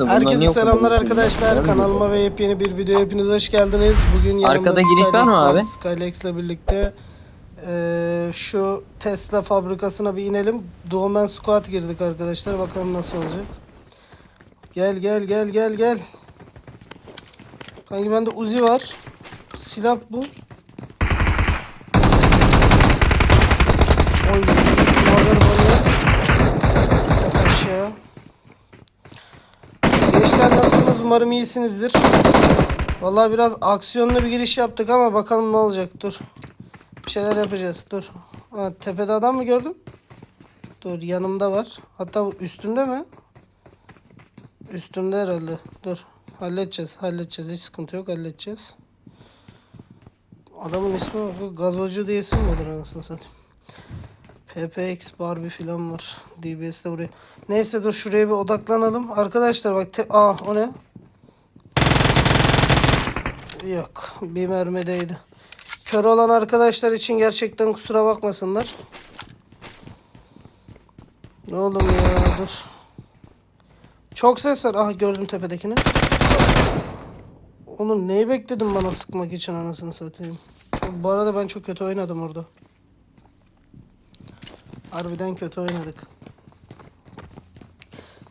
bunlar Herkese selamlar arkadaşlar. Kanalıma ve yepyeni bir video hepiniz hoş geldiniz. Bugün yanımda Arkada giriş var mı Skylex abi? Skylex'le birlikte eee, şu Tesla fabrikasına bir inelim. Doğumen Squad girdik arkadaşlar. Bakalım nasıl olacak. Gel gel gel gel gel. Kanki bende Uzi var. Silah bu. Oy. Magar böyle. Yat aşağı. Gençler nasılsınız? Umarım iyisinizdir. Vallahi biraz aksiyonlu bir giriş yaptık ama bakalım ne olacak. Dur. Bir şeyler yapacağız. Dur. Ha, tepede adam mı gördüm? Dur yanımda var. Hatta üstümde mi? Üstümde herhalde. Dur. Halledeceğiz. Halledeceğiz. Hiç sıkıntı yok. Halledeceğiz. Adamın ismi bak, gazocu diye isim mi olur anasını satayım. PPX Barbie filan var. DBS de buraya. Neyse dur şuraya bir odaklanalım. Arkadaşlar bak Aa o ne? Yok. Bir mermideydi. Kör olan arkadaşlar için gerçekten kusura bakmasınlar. Ne oğlum ya dur. Çok ses var. Aha gördüm tepedekini. Oğlum neyi bekledin bana sıkmak için anasını satayım. Bu arada ben çok kötü oynadım orada. Harbiden kötü oynadık.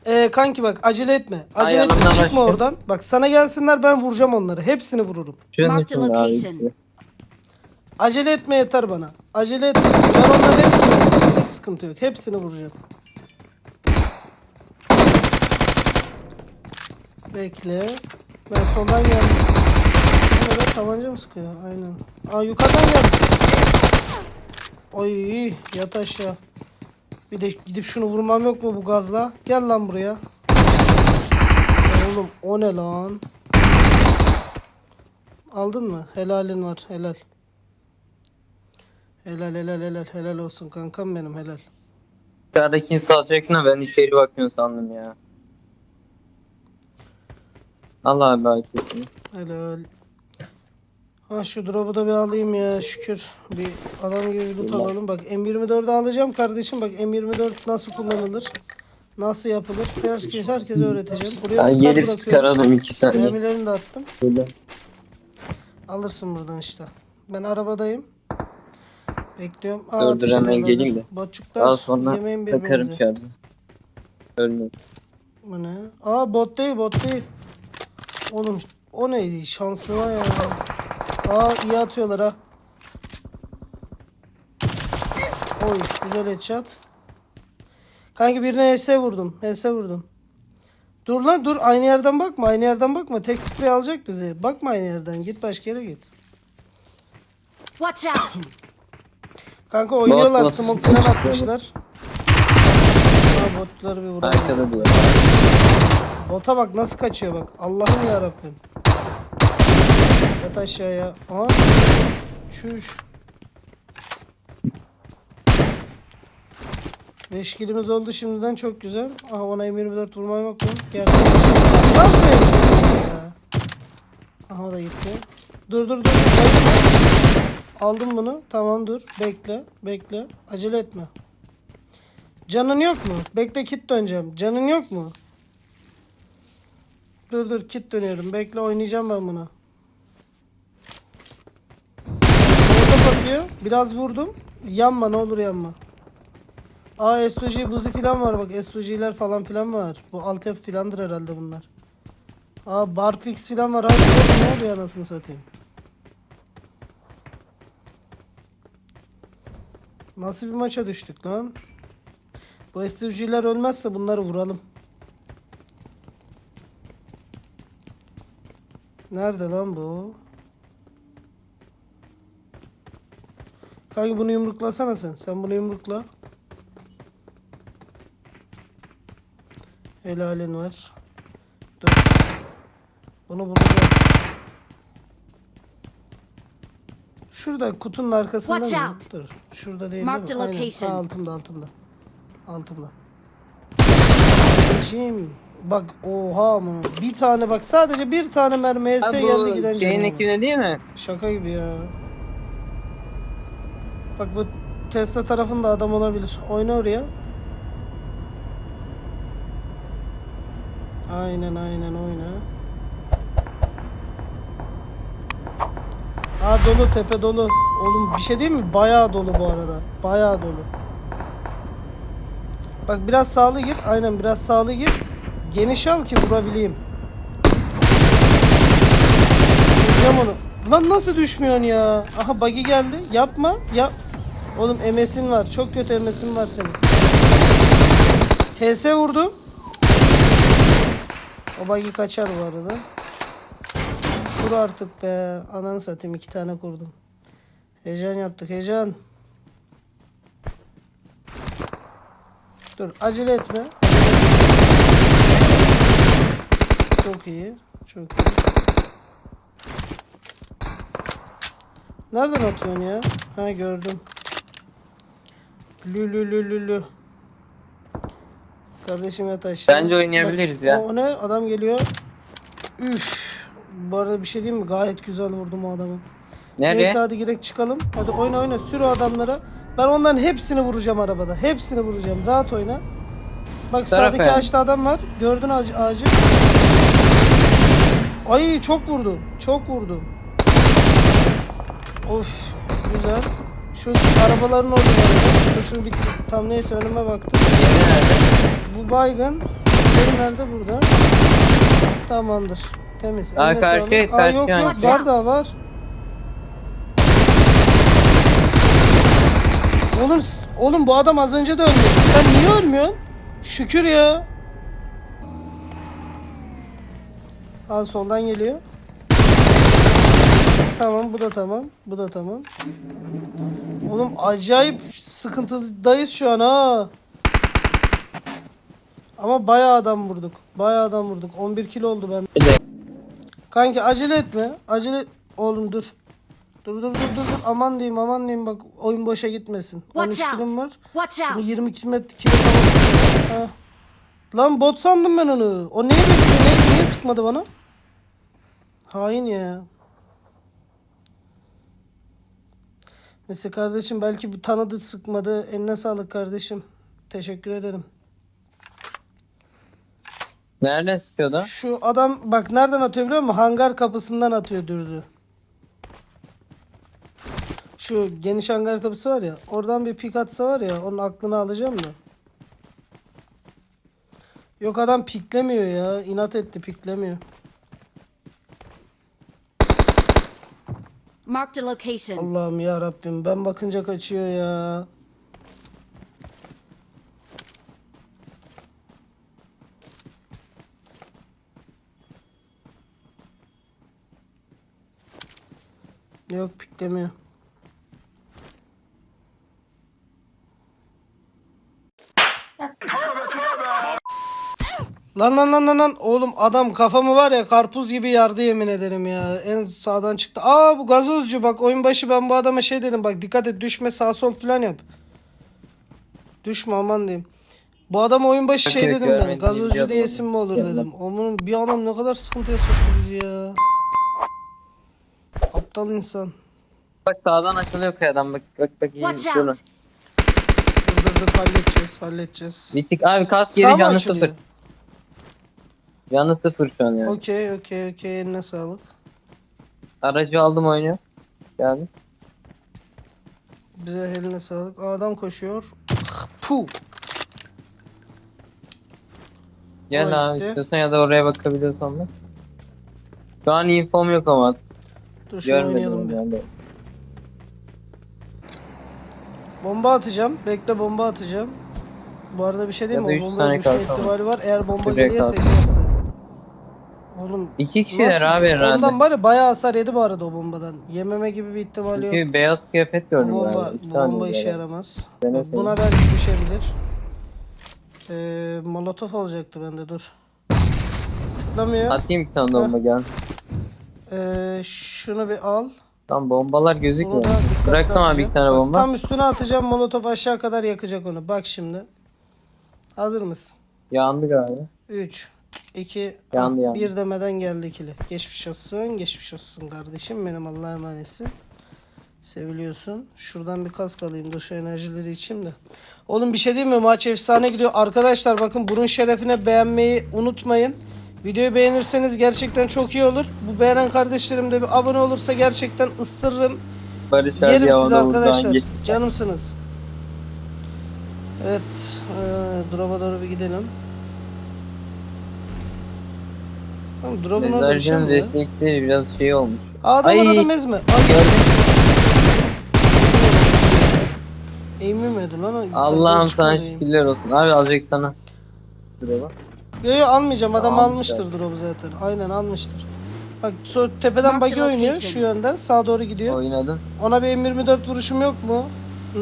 Ee, kanki bak acele etme. Acele Ay, etme çıkma başka. oradan. Bak sana gelsinler ben vuracağım onları. Hepsini vururum. Mark the location. Acele etme yeter bana. Acele etme. Ben onların hepsini vuracağım. Hiç sıkıntı yok. Hepsini vuracağım. Bekle. Ben soldan geldim. Nerede tabanca mı sıkıyor? Aynen. Aa yukarıdan geldi. Oy yat aşağı. Bir de gidip şunu vurmam yok mu bu gazla? Gel lan buraya. Ya Oğlum o ne lan? Aldın mı? Helalin var helal. Helal helal helal helal olsun kankam benim helal. Dışarıdakini salacaktın da ben içeri bakmıyorsun sandım ya. Allah abi herkesin. Helal. Ha şu drop'u da bir alayım ya şükür. Bir adam gibi bir loot alalım. Bak M24'ü alacağım kardeşim. Bak M24 nasıl kullanılır? Nasıl yapılır? Herkes, herkese öğreteceğim. Buraya Ben gelip çıkaralım iki saniye. Mermilerini de attım. Böyle. Alırsın buradan işte. Ben arabadayım. Bekliyorum. Aa, ateş hemen geleyim de. Botçuklar Daha sonra takarım şarjı. Ölmüyor. Bu ne? Aa bot değil bot değil. Oğlum o neydi şansıma ya. Aa iyi atıyorlar ha. Oy güzel headshot. Kanki birine HS vurdum. HS vurdum. Dur lan dur aynı yerden bakma aynı yerden bakma. Tek sprey alacak bizi. Bakma aynı yerden git başka yere git. Watch out! Kanka oynuyorlar bot. smoke falan atmışlar. Aa, botları bir vuralım. Arkada diyor. Bota bak nasıl kaçıyor bak. Allah'ım ya Rabbim. Yat aşağıya. Aa. Çüş. 5 kilimiz oldu şimdiden çok güzel. Aha ona M24 vurmam yok mu? Gel. Nasıl ya? Aha da gitti. Dur dur dur. Aldım bunu. Tamam dur. Bekle. Bekle. Acele etme. Canın yok mu? Bekle kit döneceğim. Canın yok mu? Dur dur kit dönüyorum. Bekle oynayacağım ben buna. Bakıyor. Biraz vurdum. Yanma ne olur yanma. Aa SOG buzi falan var bak. SOG'ler falan filan var. Bu alt filandır herhalde bunlar. Aa barfix filan var. Abi ne oluyor anasını satayım. Nasıl bir maça düştük lan? Bu SOG'ler ölmezse bunları vuralım. Nerede lan bu? Kanki bunu yumruklasana sen. Sen bunu yumrukla. Helalin var. Dur. Bunu bulacağım. Şurada kutunun arkasında Watch mı? out. Dur. Şurada değil Mark değil mi? Aynen. location. Ha, altımda altımda. Altımda. Kardeşim bak oha mı? Bir tane bak sadece bir tane mermi HS geldi giden şeyin ekibine değil mi? Şaka gibi ya. Bak bu Tesla tarafında adam olabilir. Oyna oraya. Aynen aynen oyna. Aa dolu tepe dolu. Oğlum bir şey değil mi? Bayağı dolu bu arada. Bayağı dolu. Bak biraz sağlı gir. Aynen biraz sağlı gir. Geniş al ki vurabileyim. Vuracağım onu. Lan nasıl düşmüyorsun ya? Aha buggy geldi. Yapma. Yap. Oğlum MS'in var. Çok kötü MS'in var senin. HS vurdum. O buggy kaçar bu arada. Kur artık be. Ananı satayım iki tane kurdum. Heyecan yaptık heyecan. Dur. Acele etme. Çok iyi. Çok iyi. Nereden atıyorsun ya? Ha gördüm. Lü lü lü lü lü. Kardeşim yat aşağı. Bence oynayabiliriz Bak, ya. O ne? Adam geliyor. Üf. Bu arada bir şey diyeyim mi? Gayet güzel vurdum o adamı. Nereye? Neyse hadi girek çıkalım. Hadi oyna oyna sür o adamlara. Ben onların hepsini vuracağım arabada. Hepsini vuracağım. Rahat oyna. Bak Tarafa sağdaki yani. ağaçta adam var. Gördün ağacı. ağacı. Ay çok vurdu. Çok vurdu. Of güzel. Şu arabaların orada var. Dur şunu bitir. Tam neyse önüme baktım. Bu baygın. Benim nerede burada? Tamamdır. Temiz. Aa, Eline karşı- sağlık. Aa, yok yok hangisi? var da var. Oğlum s- oğlum bu adam az önce de ölmüyor. Sen niye ölmüyorsun? Şükür ya. Al soldan geliyor. Tamam bu da tamam. Bu da tamam. Oğlum acayip sıkıntıdayız şu an ha. Ama bayağı adam vurduk. Bayağı adam vurduk. 11 kilo oldu ben. Kanki acele etme. Acele oğlum dur. Dur dur dur dur dur. Aman diyeyim aman diyeyim bak oyun boşa gitmesin. Watch 13 kilom var. Şimdi out! 20 kilo kilo. Ha. Lan bot sandım ben onu. O neyi bekliyor? Niye, niye sıkmadı bana? Hain ya. Neyse kardeşim belki tanıdı sıkmadı. Eline sağlık kardeşim. Teşekkür ederim. Nereden sıkıyordu? Şu adam bak nereden atıyor biliyor musun? Hangar kapısından atıyor dürzü. Şu geniş hangar kapısı var ya. Oradan bir pik atsa var ya. Onun aklını alacağım da. Yok adam piklemiyor ya. İnat etti piklemiyor. Marked a location. Allah'ım ya Rabbim. Ben bakınca kaçıyor ya. Yok piklemiyor. Lan lan lan lan lan oğlum adam kafamı var ya karpuz gibi yardı yemin ederim ya. En sağdan çıktı. Aa bu gazozcu bak oyun başı ben bu adama şey dedim bak dikkat et düşme sağ sol falan yap. Düşme aman diyeyim. Bu adam oyun başı şey dedim ben. Gazozcu biliyordum diye onu. isim mi olur dedim. Onun bir adam ne kadar sıkıntıya soktu bizi ya. Aptal insan. Bak sağdan açılıyor kayadan bak bak bak iyi! Dur dur dur halledeceğiz halledeceğiz. Bitik abi kas geri açılıyor? sıfır. Canı sıfır şu an yani. Okey okey okey eline sağlık. Aracı aldım oynuyor. Geldi. Bize eline sağlık. Aa, Adam koşuyor. Puh. Gel O abi gitti. istiyorsan ya da oraya bakabiliyorsan bak. Şu an infom yok ama Dur şunu oynayalım bir. yani. Bomba atacağım. Bekle bomba atacağım. Bu arada bir şey değil Ya mi? da O üç bombaya tane düşme kalkan ihtimali var. Eğer bomba Direkt gelirse at. Oğlum İki kişiler nasıl? abi herhalde. Ondan bari bayağı hasar yedi bu arada o bombadan. Yememe gibi bir ihtimali yok. Çünkü beyaz kıyafet Bu gördüm bomba, bu tane bomba işe yaramaz. Denesene. Buna belki düşebilir. Ee, molotof olacaktı bende dur. Tıklamıyor. Atayım bir tane bomba gel. Ee, şunu bir al. Tam bombalar Bunu gözükmüyor. da dikkatli Bıraktım abi atacağım. bir tane Bak, bomba. Tam üstüne atacağım molotof aşağı kadar yakacak onu. Bak şimdi. Hazır mısın? Yandı galiba. 3 2 Yandı, yandı. 1 demeden geldi ikili. Geçmiş olsun, geçmiş olsun kardeşim benim Allah'a emanetsin. Seviliyorsun. Şuradan bir kask alayım. Şu enerjileri içeyim de. Oğlum bir şey diyeyim mi? Maç efsane gidiyor. Arkadaşlar bakın bunun şerefine beğenmeyi unutmayın. Videoyu beğenirseniz gerçekten çok iyi olur. Bu beğenen kardeşlerim de bir abone olursa gerçekten ıstırırım. Barış Yerim sizi arkadaşlar. Canımsınız. Evet. E, drop'a doğru bir gidelim. Tamam, drop'un orada bir şey mi refleksi biraz şey olmuş. Adam Ay. orada mezme. Ay, Gördün Eğmemedi lan. o. Allah'ım sana şükürler olsun. Abi alacak sana. Şuraya bak. Yo yo almayacağım. Adam Tamam, almıştır drop'u zaten. Aynen almıştır. Bak so, tepeden Marked buggy oynuyor. location. Şu yönden sağa doğru gidiyor. Oynadın. Ona bir M24 vuruşum yok mu? Hı?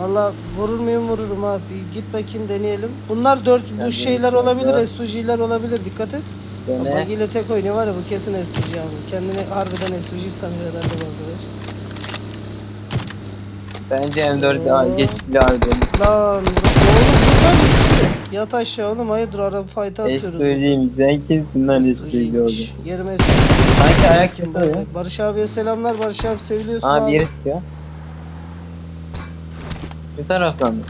Valla vurur muyum vururum abi. Git bakayım deneyelim. Bunlar 4 bu Yani şeyler dört, olabilir. dört. SUG'ler olabilir. Dikkat et. Dene. Buggy ile tek oynuyor var ya bu kesin SUG abi. Kendini harbiden SUG sanıyor herhalde bu arkadaş. Bence M4 Oo. Aa, geçti abi. Lan oğlum buradan mı? Yat aşağı oğlum hayırdır araba fight'a atıyoruz. Estücüyüm sen kimsin lan estücü oldu. Yerime. Sanki ayak Kim yapıyor ya. Barış abiye selamlar. Barış abi seviliyorsun Aa abi. bir yeri Şu taraftan mı?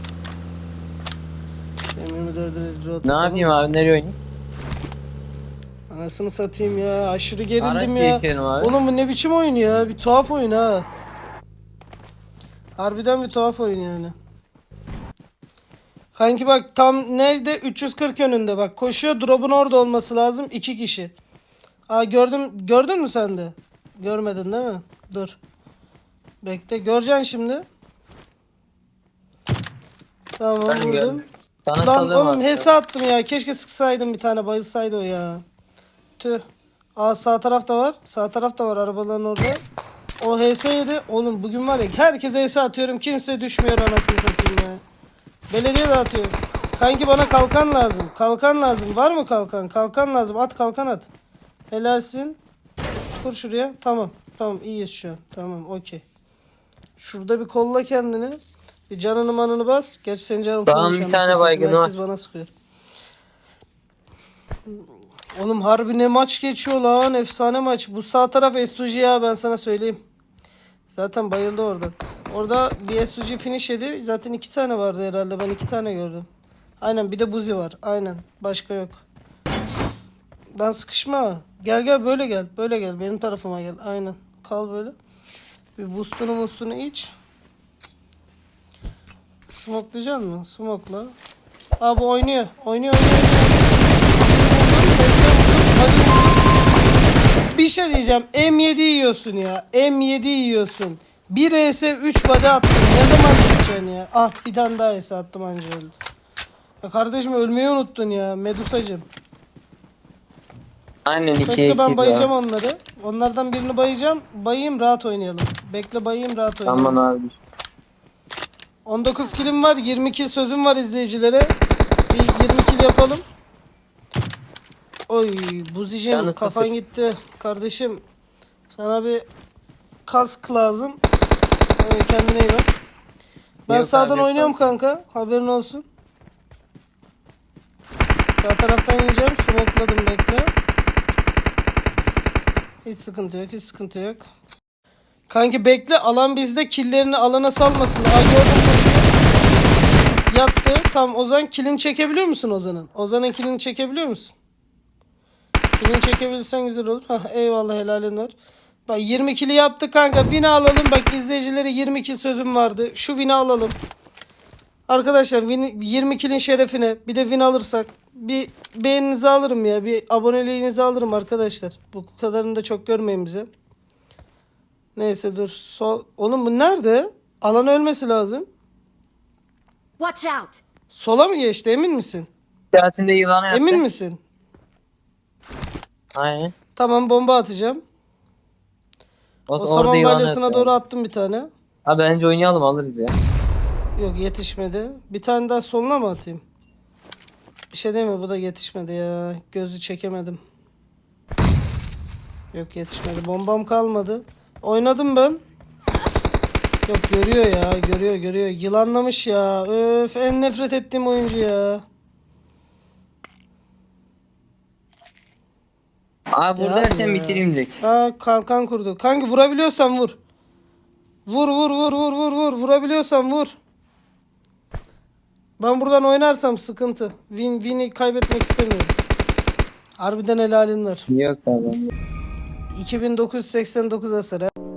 M24'de Ne yapayım abi nereye oynayayım? Anasını satayım ya. Aşırı gerildim Araç ya. değiştirelim abi. Oğlum bu ne biçim oyun ya? Bir tuhaf oyun ha. Harbiden bir tuhaf oyun yani. Kanki bak tam nerede? 340 yönünde bak. Koşuyor drop'un orada olması lazım. iki kişi. Aa gördüm. Gördün mü sen de? Görmedin değil mi? Dur. Bekle. Göreceksin şimdi. Tamam Ben vurdum. gördüm. Sana Lan salıyorum oğlum abi. attım ya. Keşke sıksaydım bir tane bayılsaydı o ya. Tüh. Aa sağ tarafta var. Sağ tarafta var arabaların orada. O HS yedi. Oğlum bugün var ya herkese HS atıyorum. Kimse düşmüyor anasını satayım ya. Belediye de atıyor. Kanki bana kalkan lazım. Kalkan lazım. Var mı kalkan? Kalkan lazım. At kalkan at. Helalsin. Kur şuraya. Tamam. Tamam iyiyiz şu an. Tamam okey. Şurada bir kolla kendini. Bir canını manını bas. Gerçi senin canın Tamam, bir tane satayım. baygını Herkes bana sıkıyor. Oğlum harbi ne maç geçiyor lan. Efsane maç. Bu sağ taraf S2G ya ben sana söyleyeyim. Zaten bayıldı orada. Orada bir S2G finish yedi. Zaten iki tane vardı herhalde. Ben iki tane gördüm. Aynen bir de Buzi var. Aynen. Başka yok. Lan sıkışma. Gel gel böyle gel. Böyle gel. Benim tarafıma gel. Aynen. Kal böyle. Bir boostunu mustunu iç. Smokelayacaksın mı? Smokla. Aa bu oynuyor. Oynuyor oynuyor. oynuyor. Bir şey diyeceğim. M7 yiyorsun ya. M7 yiyorsun. 1 ES 3 body attın. Ne zaman düşeceksin ya? Ah bir tane daha ES attım anca öldü. Ya kardeşim ölmeyi unuttun ya. Medusacım. Aynen 2 Bekle 2 ben bayacağım onları. Onlardan birini bayacağım. Bayayım rahat oynayalım. Bekle bayayım rahat oynayalım. Tamam abi. 19 kilim var. 20 kill sözüm var izleyicilere. Bir 20 kill yapalım. Oy buzicim Canı kafan sıfır. gitti. Kardeşim sana bir kask lazım. Ee, kendine iyi bak. Ben Yok sağdan abi, oynuyorum kanka. Haberin olsun. Sağ taraftan yiyeceğim. Smokladım bekle. Hiç sıkıntı yok. Hiç sıkıntı yok. Kanki bekle alan bizde killerini alana salmasın. Aa gördüm. Yattı. Tamam Ozan kilini çekebiliyor musun Ozan'ın? Ozan'ın kilini çekebiliyor musun? Kilini çekebilirsen güzel olur. Hah eyvallah helalin var. Bak 20 kili yaptı kanka. Win alalım. Bak izleyicilere 20 kil sözüm vardı. Şu win'i alalım. Arkadaşlar win, 20 kilin şerefine bir de win alırsak bir beğeninizi alırım ya. Bir aboneliğinizi alırım arkadaşlar. Bu kadarını da çok görmeyin bize. Neyse dur. Sol... Oğlum bu nerede? Alan ölmesi lazım. Watch out! Sola mı geçti emin misin? Saatinde yılanı yaptı. Emin misin? Aynen. Tamam bomba atacağım. O, O saman balyasına doğru attım bir tane. Ha bence oynayalım alırız ya. Yok yetişmedi. Bir tane daha soluna mı atayım? Bir şey değil mi? Bu da yetişmedi ya. Gözü çekemedim. Yok yetişmedi. Bombam kalmadı. Oynadım ben. Yok görüyor ya. Görüyor görüyor. Yılanlamış ya. Öf en nefret ettiğim oyuncu ya. Abi Ya buradaysan ya. bitireyim direkt. Ha kalkan kurdu. Kanki vurabiliyorsan vur. Vur vur vur vur vur vur. Vurabiliyorsan vur. Ben buradan oynarsam sıkıntı. Win win'i kaybetmek istemiyorum. Harbiden helalin var. Yok abi. 2989 hasar. ha.